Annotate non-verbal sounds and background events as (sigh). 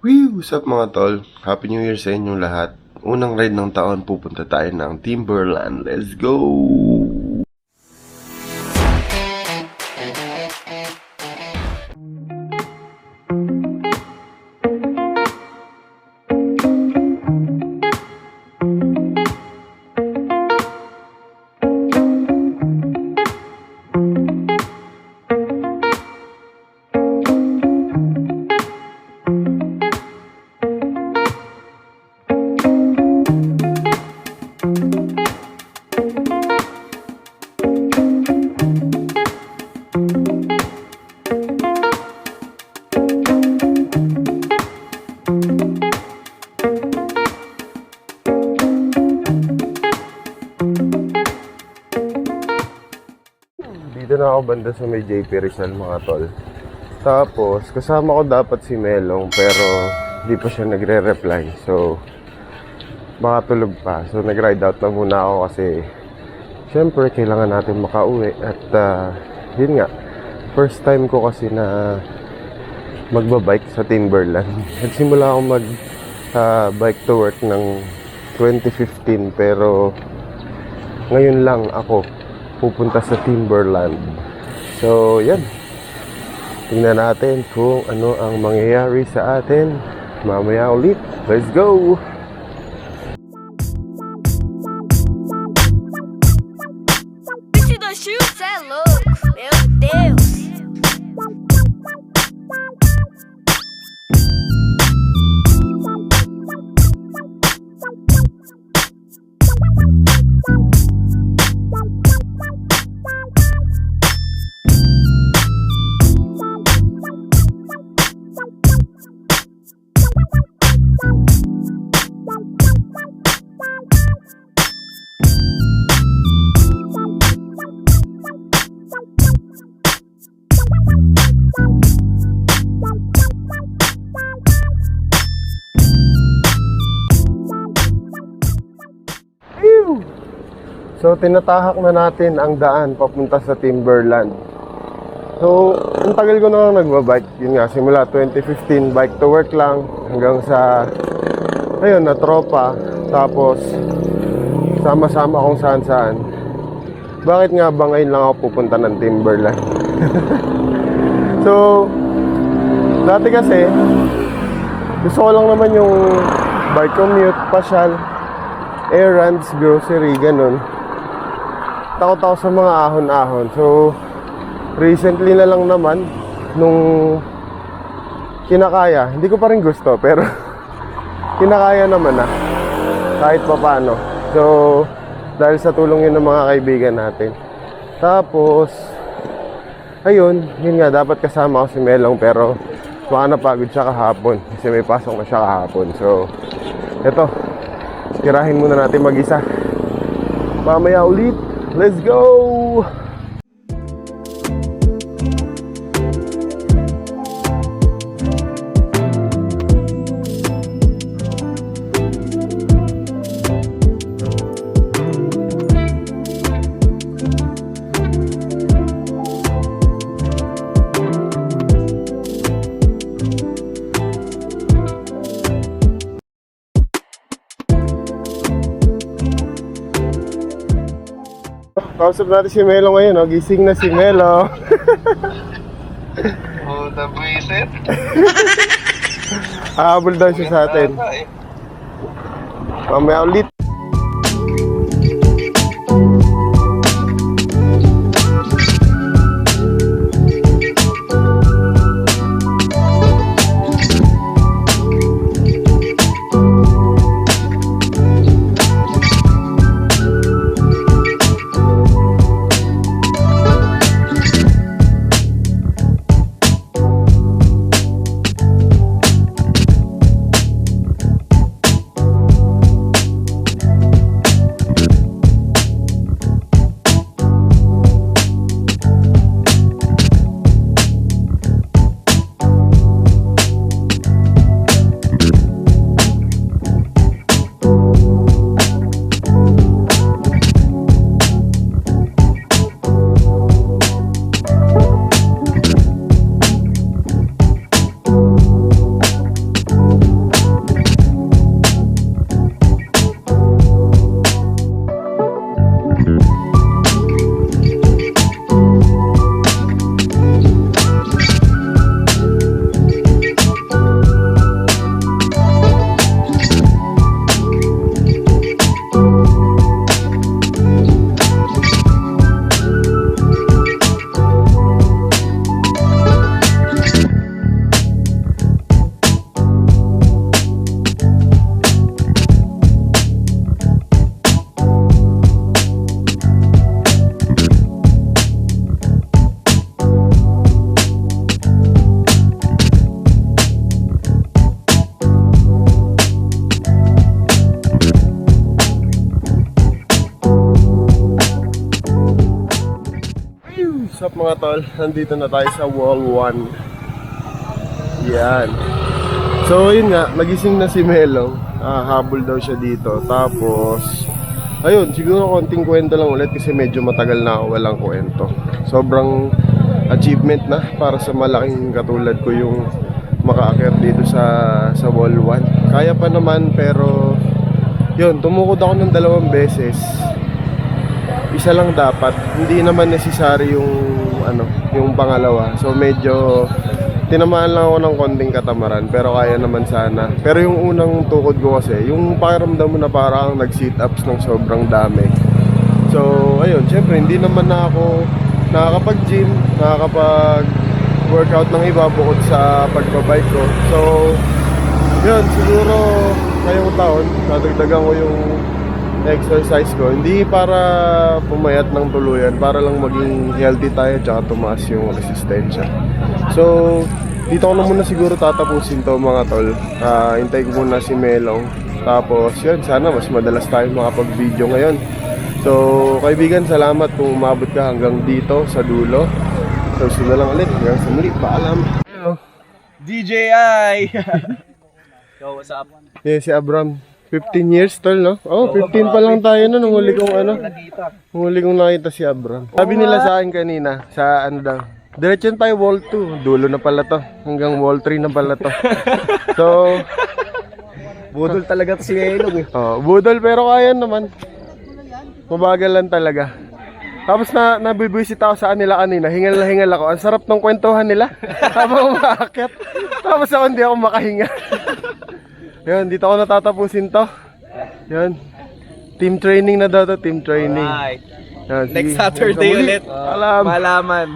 Wee! What's up mga tol? Happy New Year sa inyong lahat. Unang ride ng taon, pupunta tayo ng Timberland. Let's go! Na ako banda sa may JP Rizal mga tol. Tapos, kasama ko dapat si Melong pero hindi pa siya nagre-reply. So, baka tulog pa. So, nag-ride out na muna ako kasi syempre, kailangan natin makauwi. At, ah, yun nga, first time ko kasi na magbabike sa Timberland. (laughs) Nagsimula ako mag ah, bike to work ng 2015 pero ngayon lang ako pupunta sa Timberland. So, yan. Tingnan natin kung ano ang mangyayari sa atin. Mamaya ulit. Let's go! Meu Deus. So, tinatahak na natin ang daan papunta sa Timberland. So, ang tagal ko na nagbabike. Yun nga, simula 2015, bike to work lang. Hanggang sa, ayun, na tropa. Tapos, sama-sama kung saan-saan. Bakit nga ba ngayon lang ako pupunta ng Timberland? (laughs) so, dati kasi, gusto ko lang naman yung bike commute, pasyal, errands, grocery, ganun. Takot ako sa mga ahon-ahon. So, recently na lang naman, nung kinakaya, hindi ko pa rin gusto, pero (laughs) kinakaya naman na. Kahit pa paano. So, dahil sa tulong yun ng mga kaibigan natin. Tapos, ayun, yun nga, dapat kasama ko si Melong, pero baka napagod siya kahapon. Kasi may pasok na siya kahapon. So, eto, tirahin muna natin mag-isa. Mamaya ulit. Let's go! Kausap natin si Melo ngayon, no? gising na si Melo. (laughs) Puta buisit. Hahabol daw siya sa atin. Mamaya ulit. Up mga tol? Nandito na tayo sa wall 1. Yan. So, yun nga, nagising na si Melong. Ah, habol daw siya dito. Tapos, ayun, siguro konting kwento lang ulit kasi medyo matagal na ako walang kwento. Sobrang achievement na para sa malaking katulad ko yung makaakyat dito sa sa wall 1. Kaya pa naman pero yun, tumukod ako ng dalawang beses isa lang dapat. Hindi naman necessary yung ano, yung pangalawa. So medyo tinamaan lang ako ng konting katamaran pero kaya naman sana. Pero yung unang tukod ko kasi, yung pakiramdam mo na parang nag-sit ups ng sobrang dami. So ayun, syempre hindi naman na ako nakakapag-gym, nakakapag workout ng iba bukod sa pagbabike ko. So yun, siguro ngayong taon, nadagdagan ko yung exercise ko. Hindi para pumayat ng tuluyan, para lang maging healthy tayo tsaka tumaas yung resistensya. So, dito ko na muna siguro tatapusin to mga tol. Ah, hintay ko muna si Melong. Tapos yun, sana mas madalas tayo makapag-video ngayon. So, kaibigan, salamat kung umabot ka hanggang dito sa dulo. So, sila lang ulit. Hanggang sa muli. Paalam. Hello. DJI! (laughs) Yo, what's up? Yeah, si Abram. 15 years tol, no? Oh, 15 pa lang tayo no, nung huli kong ano. Nung huli kong nakita si Abram. Sabi nila sa akin kanina, sa ano daw, diretso tayo wall 2. Dulo na pala to. Hanggang wall 3 na pala to. (laughs) so, Budol talaga to si Elong eh. oh, budol pero kaya naman. Mabagal lang talaga. Tapos na nabibwisit ako sa kanila kanina, hingal na hingal ako. Ang sarap ng kwentuhan nila (laughs) habang umaakyat. Tapos ako hindi ako makahinga. Yun, dito ako natatapusin to. Yun. Team training na daw to, team training. Alright. Yan, sige. Next Saturday Hanggang muli. ulit. Paalam. Malaman.